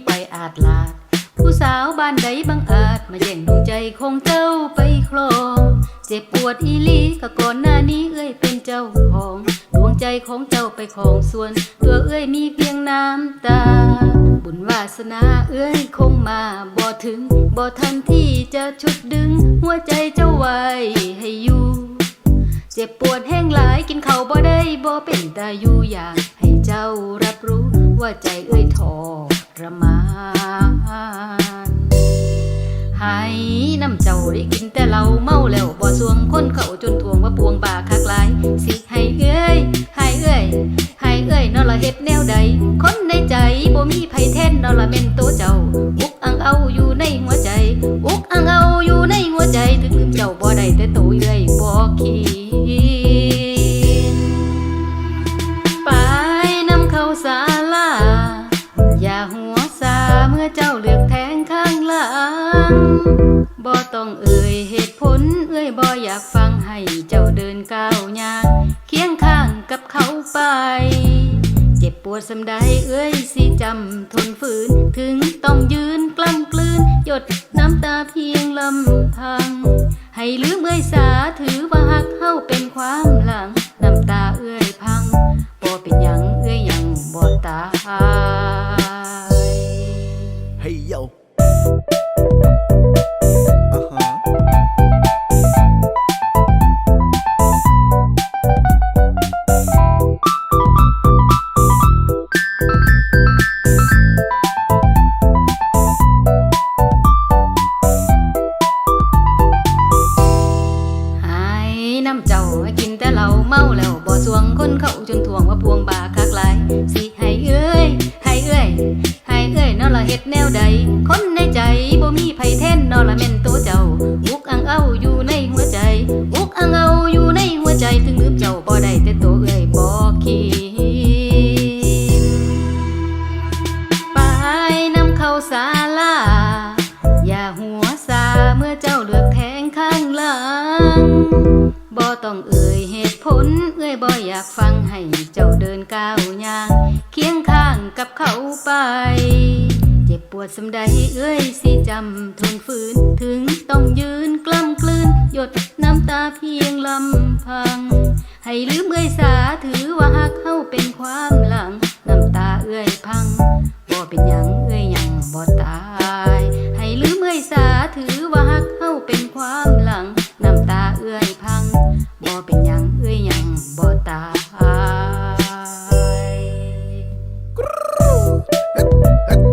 ไม่ไปอาจลาด ผู้สาวบ้านใดบังอาจ มาแย่งดวงใจของเจ้าไปครอง เจ็บปวดอีลีก็ก่อนหน้านี้เอ้ยเป็นเจ้าของ ดวงใจของเจ้าไปของส่วน ตัวเอ้ยมีเพียงน้ำตา บุญวาสนาเอ้ยคงมาบ่ถึงบ่ทันที่จะชุดดึง หัวใจเจ้าไว้ให้อยู่เจ็บปวดแห้งหลายกินเขาบ่ได้บ่เป็นตาอยู่อยากให้เจ้ารับรู้ว่าใจเอ้ยทอ รมานให้น้ำเจ้าได้กินแต่เราเมาแล้วบ่สวงคนเขาจนทวงว่าพวงบาคักหลาย สิให้เอ้ยให้เอ้ยให้เอ้ยนอละเฮ็ดแนวใด คนในใจบ่มีไผแทนนอละแม่นโตเจ้า อุกอังเอาอยู่ในหัวใจ อุกอังเอาอยู่ในหัวใจถึงลืมเจ้าบ่ได้แต่โตเอ้ยบ่คิ เมื่อเจ้าเลือกแทงข้างหลังบ่ต้องเอ่ยเหตุผล เอ้ยบ่อยากฟังให้เจ้าเดินก้าวยางเคียงข้างกับเขาไป เจ็บปวดสำใดเอ้ยสิจำทนฝืน ถึงต้องยืนกล้ำกลืน หยดน้ำตาเพียงลำพัง ให้ลืมเอ้ยสาถือว่าหักเฮาเป็นความหลัง กินแต่เหล้าเมาแล้วบ่สวงคนเขาจนทวงว่าพวงบาคักหลายสิให้เอ้ยให้เอ้ยให้เอ้ยนอละเฮ็ดแนวใดคน นเอื้อยบ่อยากฟังให้เจ้าเดินก้าวย่าง เคียงข้างกับเขาไป เจ็บปวดสำใดเอื้อยสิจำทนฝืน ถึงต้องยืนกล้ำกลืน หยดน้ำตาเพียงลำพัง ให้ลืมเอื้อยสาถือว่าหักเข้าเป็นความหลัง น้ำตาเอื้อยพังบ่เป็นหยังเอื้อยหยังบ่ตาย ให้ลืมเอื้อยสาถือว่าหักเข้าเป็นความหลัง น้ำตาเอื้อยพัง that, that.